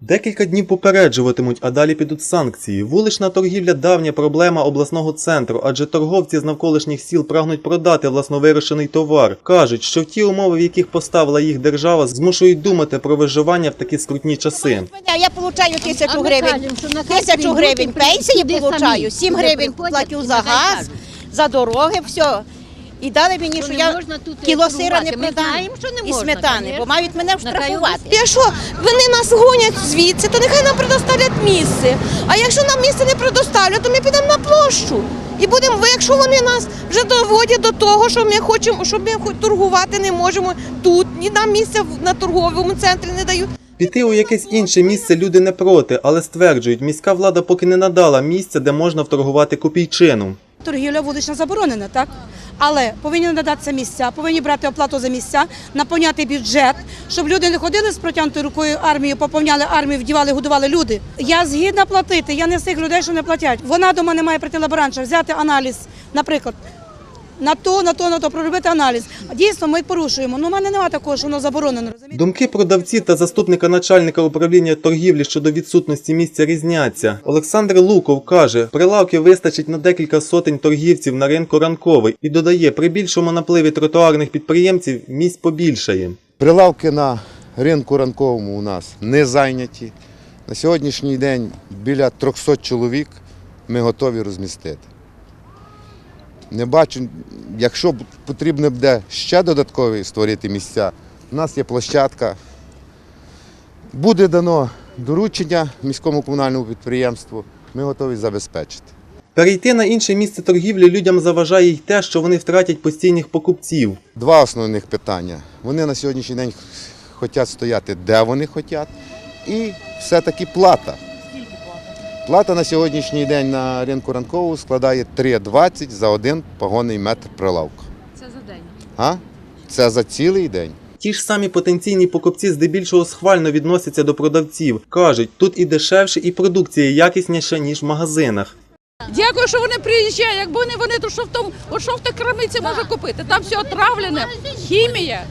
Декілька днів попереджуватимуть, а далі підуть санкції. Вулична торгівля давня проблема обласного центру, адже торговці з навколишніх сіл прагнуть продати власновирощений товар. Кажуть, що в ті умови, в яких поставила їх держава, змушують думати про виживання в такі скрутні часи. Я получаю тисячу гривень. Тисячу гривень пенсії получаю, самі. 7 гривень платю за газ, за дороги, все. І дали мені, Що що я можна тут кіло сира не продам знаємо, що не і сметани, конечно. бо мають мене Нехай штрафувати. Якщо вони нас гонять звідси, то нехай нам предоставлять місце. А якщо нам місце не предоставлять, то ми підемо на площу. І будемо, якщо вони нас вже доводять до того, що ми хочемо, що ми торгувати не можемо тут, ні нам місця в- на торговому центрі не дають. Піти у якесь інше місце люди не проти, але стверджують, міська влада поки не надала місця, де можна вторгувати копійчину. Торгівля вулична заборонена, так? Але повинні надатися місця, повинні брати оплату за місця, наповняти бюджет, щоб люди не ходили з протягнутою рукою армію, поповняли армію, вдівали, годували люди. Я згідна платити, я не з тих людей, що не платять. Вона до мене має прийти лаборанча, взяти аналіз, наприклад. На то, на то, на то, проробити аналіз. Дійсно, ми порушуємо. Ну, в мене немає такого, що воно заборонено. Розумієте? Думки продавців та заступника начальника управління торгівлі щодо відсутності місця різняться. Олександр Луков каже, прилавки вистачить на декілька сотень торгівців на ринку ранковий і додає, при більшому напливі тротуарних підприємців місць побільшає. Прилавки на ринку ранковому у нас не зайняті. На сьогоднішній день біля 300 чоловік ми готові розмістити. Не бачу, якщо потрібно буде ще додаткові створити місця, у нас є площадка. Буде дано доручення міському комунальному підприємству, ми готові забезпечити. Перейти на інше місце торгівлі людям заважає й те, що вони втратять постійних покупців. Два основних питання. Вони на сьогоднішній день хочуть стояти, де вони хочуть, і все-таки плата. Плата на сьогоднішній день на ринку ранкового складає 3,20 за один погонний метр прилавка. Це за день. А? Це за цілий день. Ті ж самі потенційні покупці здебільшого схвально відносяться до продавців. Кажуть, тут і дешевше, і продукція якісніша, ніж в магазинах. Дякую, що вони приїжджають. Якби не вони, то що в тому, от що в тій крамниці може купити? Там все отравлене, хімія,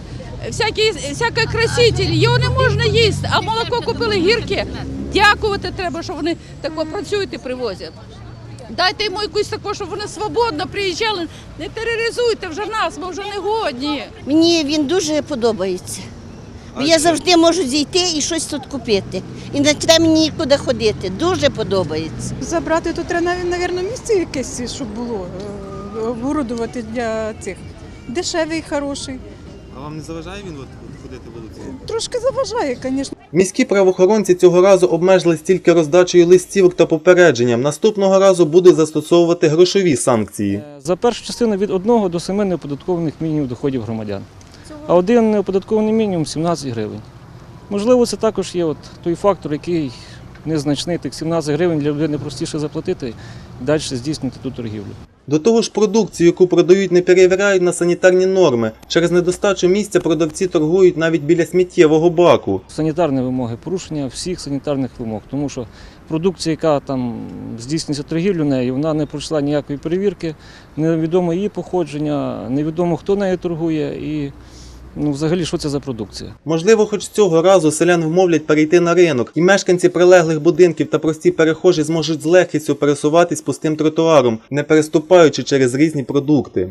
всякі, всяке краситель, його не можна їсти. А молоко купили гірке. Дякувати треба, що вони тако працюють і привозять. Дайте йому якусь таку, щоб вони свободно приїжджали. Не тероризуйте вже нас, ми вже не годні. Мені він дуже подобається. Бо я завжди можу зійти і щось тут купити. І не треба мені нікуди ходити. Дуже подобається. Забрати то треба, мабуть, місце якесь, щоб було е, оборудувати для цих. Дешевий, хороший. А вам не заважає він ходити вулицею? Трошки заважає, звісно. Міські правоохоронці цього разу обмежились тільки роздачею листівок та попередженням. Наступного разу будуть застосовувати грошові санкції. За першу частину від 1 до 7 неоподаткованих мінімумів доходів громадян. А один неоподаткований мінімум 17 гривень. Можливо, це також є от той фактор, який незначний, тих 17 гривень для людини простіше заплатити і далі здійснити ту торгівлю. До того ж, продукцію, яку продають, не перевіряють на санітарні норми. Через недостачу місця продавці торгують навіть біля сміттєвого баку. Санітарні вимоги, порушення всіх санітарних вимог, тому що продукція, яка там здійснюється торгівлю нею, вона не пройшла ніякої перевірки, невідомо її походження, невідомо хто нею торгує і ну, взагалі що це за продукція. Можливо, хоч цього разу селян вмовлять перейти на ринок, і мешканці прилеглих будинків та прості перехожі зможуть з легкістю пересуватись пустим тротуаром, не переступаючи через різні продукти.